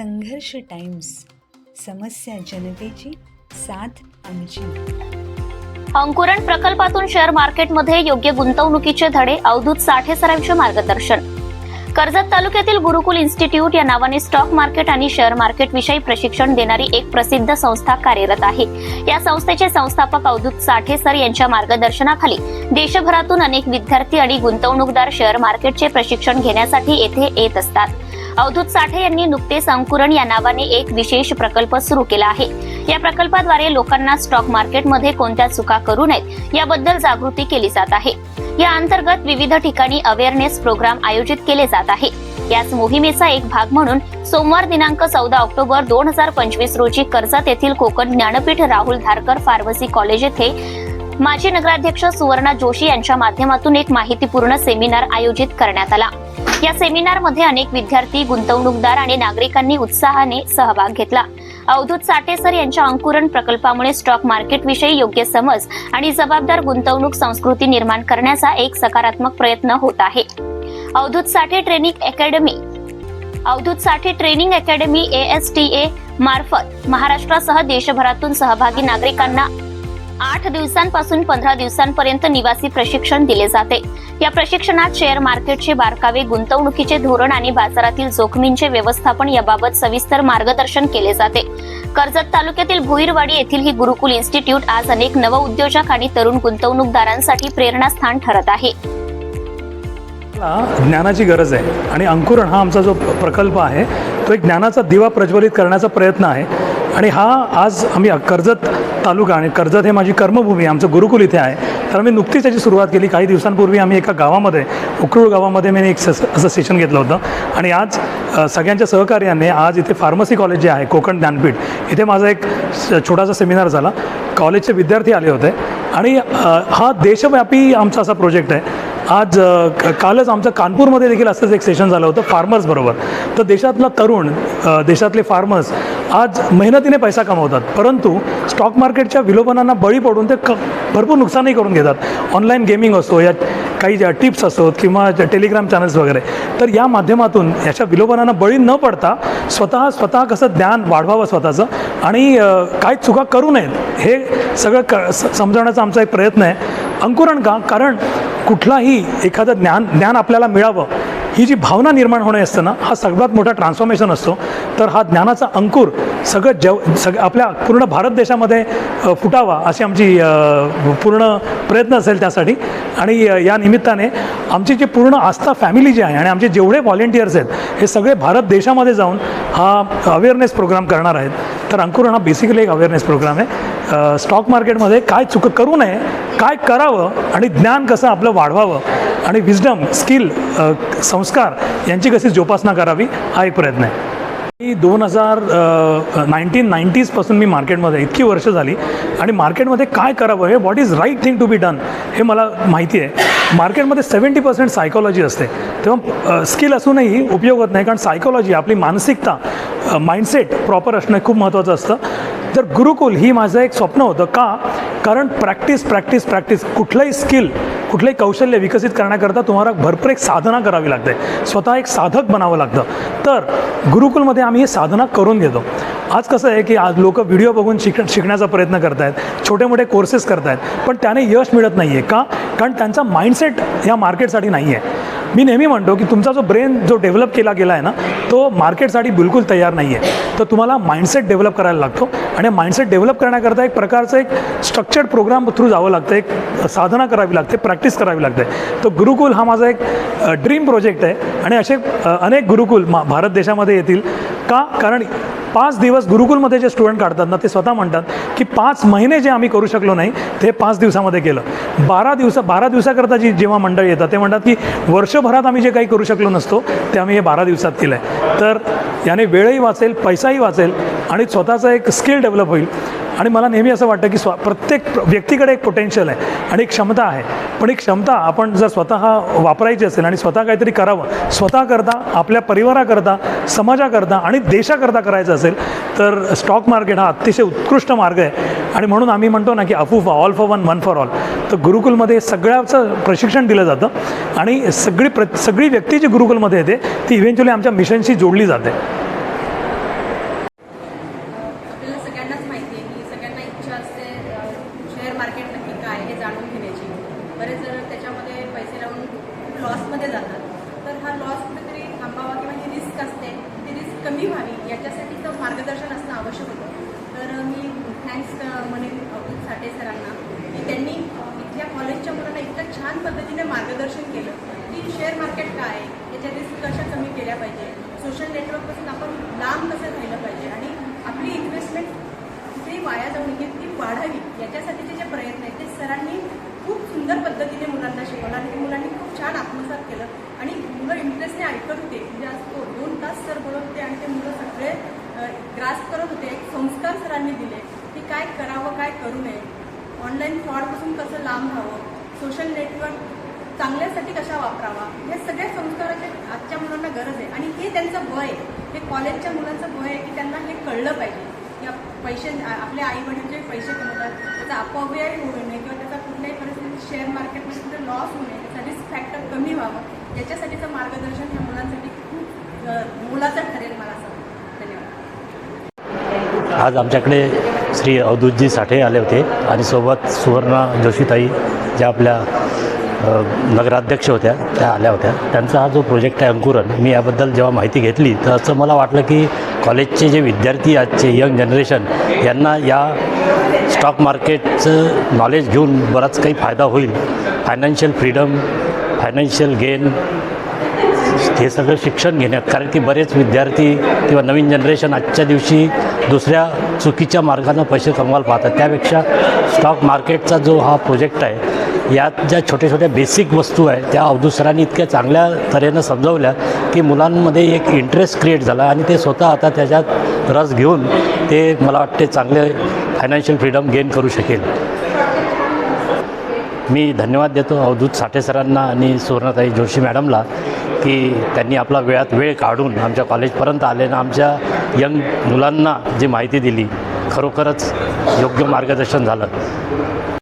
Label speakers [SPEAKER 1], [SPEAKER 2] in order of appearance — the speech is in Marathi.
[SPEAKER 1] संघर्ष टाइम्स समस्या जनतेची साथ आमची.
[SPEAKER 2] अंकुरण प्रकल्पातून शेअर मार्केटमध्ये योग्य गुंतवणुकीचे धडे अवधूत साठे सरांचे मार्गदर्शन. कर्जत तालुक्यातील गुरुकुल इन्स्टिट्यूट या नावाने स्टॉक मार्केट आणि शेअर मार्केट विषयी प्रशिक्षण देणारी एक प्रसिद्ध संस्था कार्यरत आहे. या संस्थेचे संस्थापक अवधूत साठे सर यांच्या मार्गदर्शनाखाली देशभरातून अनेक विद्यार्थी आणि गुंतवणूकदार शेअर मार्केटचे प्रशिक्षण घेण्यासाठी येथे येत असतात. अवधूत साठे यांनी नुकतेच अंकुरण या नावाने एक विशेष प्रकल्प सुरू केला आहे. या प्रकल्पाद्वारे लोकांना स्टॉक मार्केटमध्ये कोणत्या चुका करू नयेत याबद्दल जागृती केली जात आहे. या अंतर्गत विविध ठिकाणी अवेअरनेस प्रोग्राम आयोजित केले जात आहे. याच मोहिमेचा एक भाग म्हणून सोमवार दिनांक चौदा ऑक्टोबर दोन हजार पंचवीस रोजी कर्जत येथील कोकण ज्ञानपीठ राहुल धारकर फार्मसी कॉलेज येथे माजी नगराध्यक्ष सुवर्णा जोशी यांच्या माध्यमातून एक माहितीपूर्ण सेमिनार आयोजित करण्यात आला. या सेमिनारमध्ये अनेक विद्यार्थी गुंतवणूकदार आणि नागरिकांनी उत्साहाने सहभाग घेतला. अवधूत साठे सर यांच्या अंकुरण प्रकल्पामुळे स्टॉक मार्केट विषयी योग्य समज आणि जबाबदार गुंतवणूक संस्कृती निर्माण करण्याचा एक सकारात्मक प्रयत्न होत आहे. Avadhoot Sathe training academy Avadhoot Sathe training academy ए मार्फत महाराष्ट्रासह देशभरातून सहभागी नागरिकांना आठ दिवसांपासून पंधरा दिवसांपर्यंत निवासी प्रशिक्षण दिले जाते. या प्रशिक्षणात शेअर मार्केटचे बारकावे गुंतवणुकीचे धोरण आणि बाजारातील जोखमींचे व्यवस्थापन याबाबत सविस्तर मार्गदर्शन केले जाते. कर्जत तालुक्यातील भुईरवाडी येथील ही गुरुकुल इन्स्टिट्यूट आज अनेक नवउद्योजक आणि तरुण गुंतवणूकदारांसाठी प्रेरणास्थान ठरत आहे.
[SPEAKER 3] ज्ञानाची गरज आहे आणि अंकुरण हा आमचा जो प्रकल्प आहे तो एक ज्ञानाचा दिवा प्रज्वलित करण्याचा प्रयत्न आहे. आणि हा आज आम्ही कर्जत तालुका आणि कर्जत हे माझी कर्मभूमी आमचं गुरुकुल इथे आहे. तर आम्ही नुकतीच त्याची सुरुवात केली. काही दिवसांपूर्वी आम्ही एका गावामध्ये उकरूळ गावामध्ये मी एक स असं सेशन घेतलं होतं. आणि आज सगळ्यांच्या सहकार्याने आज इथे फार्मसी कॉलेज जे आहे कोकण ज्ञानपीठ इथे माझा एक स- छोटासा सेमिनार झाला. कॉलेजचे विद्यार्थी आले होते. आणि हा देशव्यापी आमचा असा प्रोजेक्ट आहे. आज कालच आमचं कानपूरमध्ये देखील असंच एक सेशन झालं होतं फार्मर्स बरोबर. तर देशातला तरुण देशातले फार्मर्स आज मेहनतीने पैसा कमवतात परंतु स्टॉक मार्केटच्या विलोपनांना बळी पडून ते क भरपूर नुकसानही करून घेतात. ऑनलाईन गेमिंग असो या काही ज्या टिप्स असोत किंवा ज्या टेलिग्राम चॅनल्स वगैरे तर या माध्यमातून याच्या विलोपनांना बळी न पडता स्वतः स्वतः कसं ज्ञान वाढवावं स्वतःचं आणि काय चुका करू नयेत हे सगळं क स- समजवण्याचा आमचा एक प्रयत्न आहे. अंकुरण का? कारण कुठलाही एखादं ज्ञान ज्ञान आपल्याला मिळावं ही जी भावना निर्माण होणे असतं ना हा सगळ्यात मोठा ट्रान्सफॉर्मेशन असतो. तर हा ज्ञानाचा अंकुर सगळं जव सग आपल्या पूर्ण भारत देशामध्ये फुटावा अशी आमची पूर्ण प्रयत्न असेल त्यासाठी. आणि या निमित्ताने आमची जी पूर्ण आस्था फॅमिली जी आहे आणि आमचे जेवढे व्हॉलेंटियर्स आहेत हे सगळे भारत देशामध्ये जाऊन हा अवेअरनेस प्रोग्राम करणार आहेत. तर अंकुरण हा बेसिकली एक अवेअरनेस प्रोग्राम आहे. स्टॉक मार्केटमध्ये काय चुक करू नये काय करावं आणि ज्ञान कसं आपलं वाढवावं आणि विजडम स्किल संस्कार यांची कशी जोपासना करावी हा एक प्रयत्न आहे. मी दोन हजार नाईन्टीन नाईन्टीजपासून मी मार्केटमध्ये इतकी वर्ष झाली. आणि मार्केटमध्ये काय करावं हे what is right thing to be done हे मला माहिती आहे. मार्केटमध्ये सेवन्टी पर्सेंट सायकॉलॉजी असते. तेव्हा स्किल असूनही उपयोग होत नाही. कारण सायकॉलॉजी आपली मानसिकता माइंडसेट प्रॉपर असणं खूप महत्त्वाचं असतं. तर गुरुकुल ही माझं एक स्वप्न होतं का? कारण प्रॅक्टिस प्रॅक्टिस प्रॅक्टिस कुठलंही स्किल कुठलंही कौशल्य विकसित करण्याकरता तुम्हाला भरपूर एक साधना करावी लागते. स्वतः एक साधक बनावं लागतं. तर गुरुकुलमध्ये आम्ही हे साधना करून घेतो. आज कसं आहे की आज लोक व्हिडिओ बघून शिक शिकण्याचा प्रयत्न करत आहेत छोटे मोठे कोर्सेस करत आहेत पण त्याने यश मिळत नाही आहे का? कारण त्यांचा माइंडसेट या मार्केटसाठी नाही आहे मी नेहमी म्हणतो की तुमचा जो ब्रेन जो डेव्हलप केला गेला आहे ना तो मार्केटसाठी बिलकुल तयार नाही आहे तर तुम्हाला माइंडसेट डेव्हलप करायला लागतो. आणि माइंडसेट डेव्हलप करण्याकरता एक प्रकारचं एक स्ट्रक्चर्ड प्रोग्राम थ्रू जावं लागतं. एक साधना करावी लागते प्रॅक्टिस करावी लागते. तर गुरुकुल हा माझा एक ड्रीम प्रोजेक्ट आहे. आणि असे अनेक गुरुकुल मा भारत देशामध्ये येतील. का? कारण पाच दिवस गुरुकुलमध्ये जे स्टुडंट काढतात ना ते स्वतः म्हणतात की पाच महिने जे आम्ही करू शकलो नाही ते पाच दिवसामध्ये केलं. बारा दिवस बारा दिवसाकरता जी जेव्हा मंडळी येतात ते म्हणतात की वर्षभरात आम्ही जे काही करू शकलो नसतो ते आम्ही हे बारा दिवसात केलं आहे तर याने वेळही वाचेल पैसाही वाचेल आणि स्वतःचं एक स्किल डेव्हलप होईल. आणि मला नेहमी असं वाटतं की स्व प्रत्येक व्यक्तीकडे एक पोटेन्शियल आहे आणि एक क्षमता आहे. पण एक क्षमता आपण जर स्वतः वापरायची असेल आणि स्वतः काहीतरी करावं स्वतः करता आपल्या परिवाराकरता समाजाकरता आणि देशाकरता करायचं असेल तर स्टॉक मार्केट हा अतिशय उत्कृष्ट मार्ग आहे. आणि म्हणून आम्ही म्हणतो ना की अफूफा all for one one for all. तर गुरुकुलमध्ये सगळ्याचं प्रशिक्षण दिलं जातं आणि सगळी प्र सगळी व्यक्ती जी गुरुकुलमध्ये येते ती इव्हेंच्युअली आमच्या मिशनशी जोडली जाते.
[SPEAKER 4] शेअर्सचे शेअर मार्केट नक्की काय हे जाणून घेण्याची. बरेच जण त्याच्यामध्ये पैसे लावून लॉसमध्ये जातात. तर हा लॉस कुठेतरी थांबावा किंवा ही रिस्क असते ती रिस्क कमी व्हावी याच्यासाठी तर मार्गदर्शन असणं आवश्यक होतं. तर मी थँक्स म्हणेन अवधूत साठे सरांना की त्यांनी इथल्या कॉलेजच्या मुलांना इतकं छान पद्धतीने मार्गदर्शन केलं की शेअर मार्केट काय याच्या रिस्क कशा कमी केल्या पाहिजे सोशल नेटवर्कपासून आपण लांब कसं राहिलं पाहिजे छान केलं. आणि मुलं इंटरेस्टने ऐकत होते. म्हणजे आज तो दोन तास सर बोलत होते आणि ते मुलं सगळे ग्रास करत होते. एक संस्कार सरांनी दिले की काय करावं काय करू नये. ऑनलाईन फ्रॉडपासून कसं लांब राहावं? सोशल नेटवर्क चांगल्यासाठी कशा वापरावा? हे सगळ्या संस्काराचे आजच्या मुलांना गरज आहे. आणि हे त्यांचं भय आहे. हे कॉलेजच्या मुलांचं भय आहे की त्यांना हे कळलं पाहिजे. की पैसे आपले आई वडील जे पैसे कमवतात. त्याचा अपव्यय होऊ नये किंवा त्याचा कुठल्याही परिस्थितीत शेअर मार्केटमध्ये लॉस होऊ नये. रिस्क फॅक्टर कमी व्हावं. याच्यासाठीचं मार्गदर्शन ह्या मुलांसाठी खूप मुलाचं ठरेल मला असं धन्यवाद.
[SPEAKER 5] आज आमच्याकडे श्री अवधूतजी साठे आले होते आणि सोबत सुवर्णा जोशीताई ज्या आपल्या नगराध्यक्ष होत्या त्या आल्या होत्या. त्यांचा हा जो प्रोजेक्ट आहे अंकुरन मी याबद्दल जेव्हा माहिती घेतली तर असं मला वाटलं की कॉलेजचे जे विद्यार्थी आजचे यंग जनरेशन यांना या स्टॉक मार्केटचं नॉलेज घेऊन बराच काही फायदा होईल. फायनान्शियल फ्रीडम फायनान्शियल गेन हे सगळं शिक्षण घेण्यात. कारण की बरेच विद्यार्थी किंवा नवीन जनरेशन आजच्या दिवशी दुसऱ्या चुकीच्या मार्गानं पैसे कमवायला पाहतात. त्यापेक्षा स्टॉक मार्केटचा जो हा प्रोजेक्ट आहे यात ज्या छोट्या छोट्या बेसिक वस्तू आहे त्या अवधूत सरांनी इतक्या चांगल्या तऱ्हेनं समजवल्या की मुलांमध्ये एक इंटरेस्ट क्रिएट झाला आणि ते स्वतः आता त्याच्यात रस घेऊन ते मला वाटते चांगले फायनान्शियल फ्रीडम गेन करू शकेल. मी धन्यवाद देतो अवधूत साठे सरांना आणि सुवर्णाताई जोशी मॅडमला की त्यांनी आपला वेळात वेळ काढून आमच्या कॉलेजपर्यंत आले आणि आमच्या यंग मुलांना जी माहिती दिली खरोखरच योग्य मार्गदर्शन झालं.